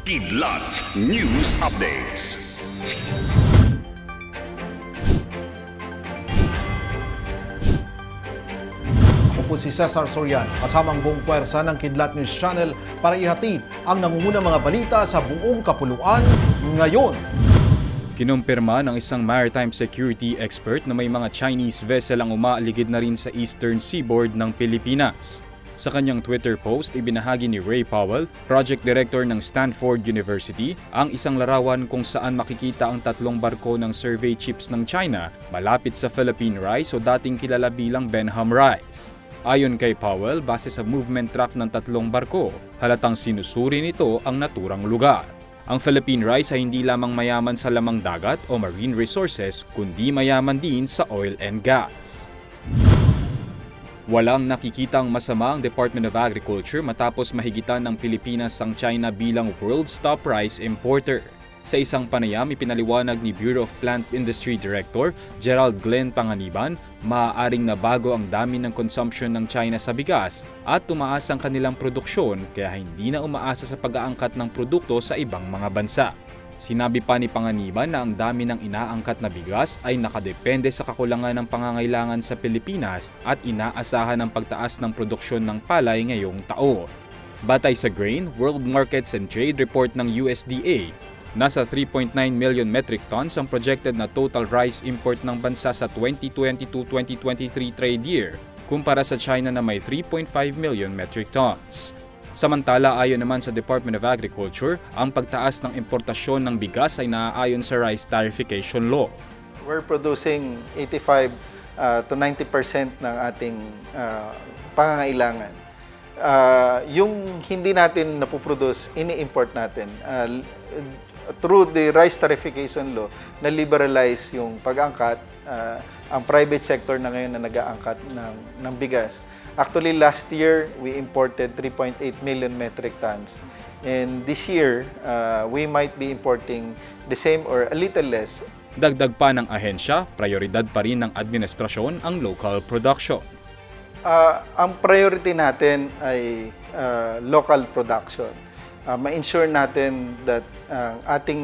Kidlat News Updates. Ako po si Cesar Sorian, kasamang buong puwersa ng Kidlat News Channel para ihatid ang nangungunang mga balita sa buong kapuluan ngayon. Kinumpirma ng isang maritime security expert na may mga Chinese vessel ang umaaligid na rin sa eastern seaboard ng Pilipinas. Sa kanyang Twitter post, ibinahagi ni Ray Powell, project director ng Stanford University, ang isang larawan kung saan makikita ang tatlong barko ng survey ships ng China malapit sa Philippine Rise o dating kilala bilang Benham Rise. Ayon kay Powell, base sa movement track ng tatlong barko, halatang sinusuri nito ang naturang lugar. Ang Philippine Rice ay hindi lamang mayaman sa lamang dagat o marine resources, kundi mayaman din sa oil and gas. Walang nakikitang masama ang Department of Agriculture matapos mahigitan ng Pilipinas ang China bilang world's top rice importer. Sa isang panayam, ipinaliwanag ni Bureau of Plant Industry Director Gerald Glenn Panganiban, maaaring nabago ang dami ng consumption ng China sa bigas at tumaas ang kanilang produksyon kaya hindi na umaasa sa pag-aangkat ng produkto sa ibang mga bansa. Sinabi pa ni Panganiban na ang dami ng inaangkat na bigas ay nakadepende sa kakulangan ng pangangailangan sa Pilipinas at inaasahan ang pagtaas ng produksyon ng palay ngayong taon. Batay sa Grain, World Markets and Trade Report ng USDA, nasa 3.9 million metric tons ang projected na total rice import ng bansa sa 2022-2023 trade year kumpara sa China na may 3.5 million metric tons. Samantala, ayon naman sa Department of Agriculture, ang pagtaas ng importasyon ng bigas ay naaayon sa Rice Tarification Law. We're producing 85 uh, to 90% ng ating uh, pangangailangan. Uh, yung hindi natin napoproduce, ini-import natin. Uh, through the rice tarification law, na-liberalize yung pag-angkat, uh, ang private sector na ngayon na nag-aangkat ng, ng bigas. Actually, last year, we imported 3.8 million metric tons. And this year, uh, we might be importing the same or a little less Dagdag pa ng ahensya, prioridad pa rin ng administrasyon ang local production. Ah, ang priority natin ay ah, local production. Ah, ma-ensure natin that ang ating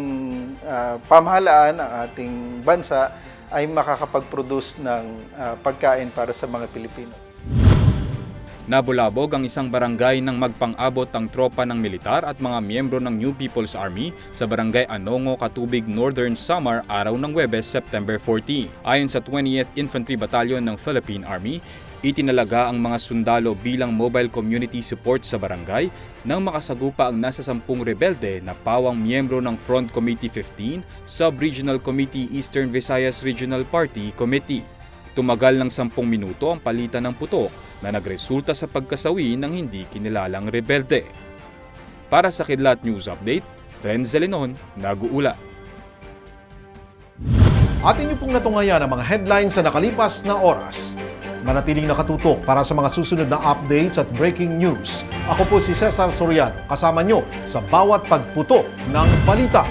ah, pamahalaan, ang ating bansa ay makakapag-produce ng ah, pagkain para sa mga Pilipino. Nabulabog ang isang barangay nang magpang-abot ang tropa ng militar at mga miyembro ng New People's Army sa barangay Anongo, Katubig, Northern Samar araw ng Webes, September 14. Ayon sa 20th Infantry Battalion ng Philippine Army, itinalaga ang mga sundalo bilang mobile community support sa barangay nang makasagupa ang nasa sampung rebelde na pawang miyembro ng Front Committee 15, Sub-Regional Committee Eastern Visayas Regional Party Committee. Tumagal ng 10 minuto ang palitan ng putok na nagresulta sa pagkasawi ng hindi kinilalang rebelde. Para sa Kidlat News Update, Renzel Lenon, nag-uula. Atin niyo pong natungayan ang mga headlines sa nakalipas na oras. Manatiling nakatutok para sa mga susunod na updates at breaking news. Ako po si Cesar Sorian, kasama nyo sa bawat pagputok ng balita.